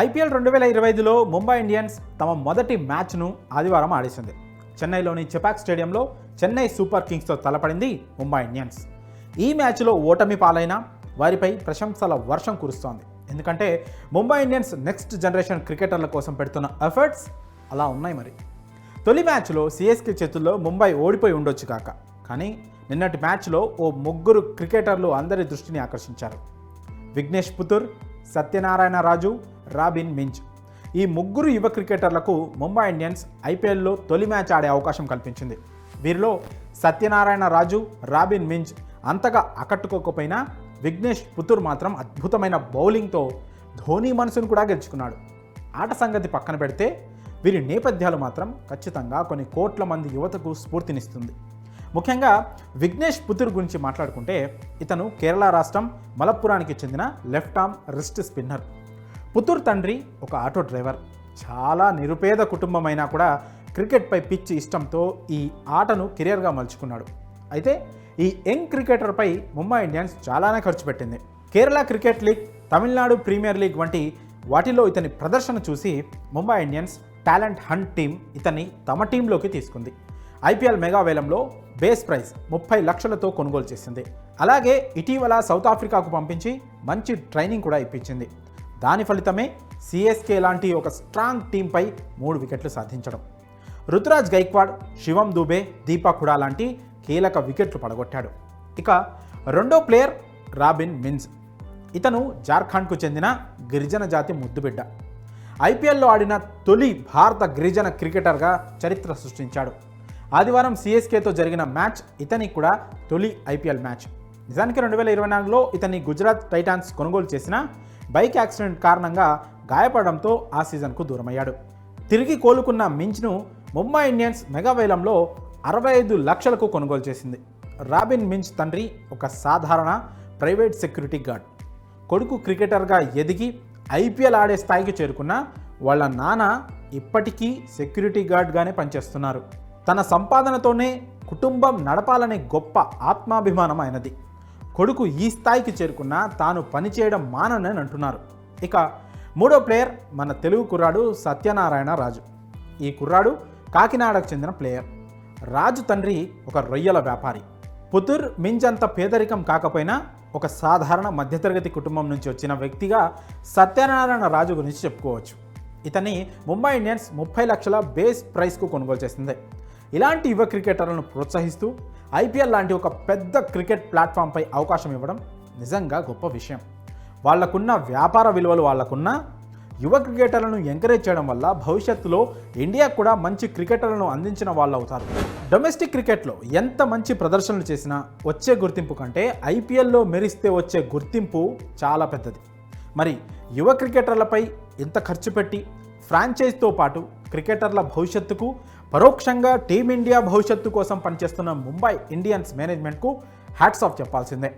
IPL రెండు వేల ఇరవై ఐదులో ముంబై ఇండియన్స్ తమ మొదటి మ్యాచ్ను ఆదివారం ఆడేసింది. చెన్నైలోని చెపాక్ స్టేడియంలో చెన్నై సూపర్ కింగ్స్తో తలపడింది ముంబై ఇండియన్స్. ఈ మ్యాచ్లో ఓటమి పాలైన వారిపై ప్రశంసల వర్షం కురుస్తోంది. ఎందుకంటే ముంబై ఇండియన్స్ నెక్స్ట్ జనరేషన్ క్రికెటర్ల కోసం పెడుతున్న ఎఫర్ట్స్ అలా ఉన్నాయి మరి. తొలి మ్యాచ్లో సిఎస్కే చేతుల్లో ముంబై ఓడిపోయి ఉండొచ్చు కాక. కానీ నిన్నటి మ్యాచ్లో ఓ ముగ్గురు క్రికెటర్లు అందరి దృష్టిని ఆకర్షించారు. విఘ్నేష్ పుతుర్ సత్యనారాయణ రాజు రాబిన్ మించ్. ఈ ముగ్గురు యువ క్రికెటర్లకు ముంబై ఇండియన్స్ ఐపీఎల్లో తొలి మ్యాచ్ ఆడే అవకాశం కల్పించింది. వీరిలో సత్యనారాయణ రాజు రాబిన్ మించ్ అంతగా ఆకట్టుకోకపోయినా విఘ్నేష్ పుతుర్ మాత్రం అద్భుతమైన బౌలింగ్తో ధోని మనసును కూడా గెలుచుకున్నాడు. ఆట సంగతి పక్కన పెడితే వీరి నేపథ్యాలు మాత్రం ఖచ్చితంగా కొన్ని కోట్ల మంది యువతకు స్ఫూర్తినిస్తుంది. ముఖ్యంగా విఘ్నేష్ పుతుర్ గురించి మాట్లాడుకుంటే ఇతను కేరళ రాష్ట్రం మలప్పురానికి చెందిన left arm wrist spinner. Puthur తండ్రి ఒక ఆటో డ్రైవర్. చాలా నిరుపేద కుటుంబమైనా కూడా క్రికెట్పై పిచ్చి ఇష్టంతో ఈ ఆటను కెరియర్గా మలుచుకున్నాడు. అయితే ఈ యంగ్ క్రికెటర్పై ముంబై ఇండియన్స్ చాలానే ఖర్చు పెట్టింది. Kerala cricket league Tamil Nadu premier league వంటి వాటిలో ఇతని ప్రదర్శన చూసి Mumbai Indians talent hunt team ఇతన్ని తమ టీంలోకి తీసుకుంది. ఐపీఎల్ మెగా వేలంలో బేస్ ప్రైస్ ముప్పై లక్షలతో కొనుగోలు చేసింది. అలాగే ఇటీవల సౌత్ ఆఫ్రికాకు పంపించి మంచి ట్రైనింగ్ కూడా ఇప్పించింది. దాని ఫలితమే సిఎస్కే లాంటి ఒక స్ట్రాంగ్ టీంపై మూడు వికెట్లు సాధించడం. రుతురాజ్ గైక్వాడ్ శివం దుబే దీపా హుడా లాంటి కీలక వికెట్లు పడగొట్టాడు. ఇక రెండో ప్లేయర్ రాబిన్ మిన్స్. ఇతను జార్ఖండ్కు చెందిన గిరిజన జాతి ముద్దుబిడ్డ. ఐపీఎల్లో ఆడిన తొలి భారత గిరిజన క్రికెటర్గా చరిత్ర సృష్టించాడు. ఆదివారం సిఎస్కేతో జరిగిన మ్యాచ్ ఇతనికి కూడా తొలి ఐపీఎల్ మ్యాచ్. నిజానికి రెండు వేల ఇరవై నాలుగులో ఇతన్ని గుజరాత్ టైటాన్స్ కొనుగోలు చేసిన బైక్ యాక్సిడెంట్ కారణంగా గాయపడడంతో ఆ సీజన్కు దూరమయ్యాడు. తిరిగి కోలుకున్న మించ్ను ముంబై ఇండియన్స్ మెగావేలంలో అరవై ఐదు లక్షలకు కొనుగోలు చేసింది. రాబిన్ మించ్ తండ్రి ఒక సాధారణ ప్రైవేట్ సెక్యూరిటీ గార్డ్. కొడుకు క్రికెటర్గా ఎదిగి ఐపీఎల్ ఆడే స్థాయికి చేరుకున్న వాళ్ళ నాన్న ఇప్పటికీ సెక్యూరిటీ గార్డ్గానే పనిచేస్తున్నారు. తన సంపాదనతోనే కుటుంబం నడపాలనే గొప్ప ఆత్మాభిమానం ఆయనది. కొడుకు ఈ స్థాయికి చేరుకున్నా తాను పనిచేయడం మాననని అంటున్నారు. ఇక మూడో ప్లేయర్ మన తెలుగు కుర్రాడు సత్యనారాయణ రాజు. ఈ కుర్రాడు కాకినాడకు చెందిన ప్లేయర్. రాజు తండ్రి ఒక రొయ్యల వ్యాపారి. పుతుర్ మింజంత పేదరికం కాకపోయినా ఒక సాధారణ మధ్యతరగతి కుటుంబం నుంచి వచ్చిన వ్యక్తిగా సత్యనారాయణ రాజు గురించి చెప్పుకోవచ్చు. ఇతన్ని ముంబై ఇండియన్స్ ముప్పై లక్షల బేస్ ప్రైస్కు కొనుగోలు చేసింది. ఇలాంటి యువ క్రికెటర్లను ప్రోత్సహిస్తూ ఐపీఎల్ లాంటి ఒక పెద్ద క్రికెట్ ప్లాట్ఫామ్పై అవకాశం ఇవ్వడం నిజంగా గొప్ప విషయం. వాళ్ళకున్న వ్యాపార విలువలు వాళ్ళకున్న యువ క్రికెటర్లను ఎంకరేజ్ చేయడం వల్ల భవిష్యత్తులో ఇండియా కూడా మంచి క్రికెటర్లను అందించిన వాళ్ళు అవుతారు. డొమెస్టిక్ క్రికెట్లో ఎంత మంచి ప్రదర్శనలు చేసినా వచ్చే గుర్తింపు కంటే ఐపీఎల్లో మెరిస్తే వచ్చే గుర్తింపు చాలా పెద్దది. మరి యువ క్రికెటర్లపై ఎంత ఖర్చు పెట్టి ఫ్రాంచైజ్తో పాటు క్రికెటర్ల భవిష్యత్తుకు పరోక్షంగా టీమిండియా భవిష్యత్తు కోసం పనిచేస్తున్న ముంబై ఇండియన్స్ మేనేజ్మెంట్కు హ్యాట్స్ ఆఫ్ చెప్పాల్సిందే.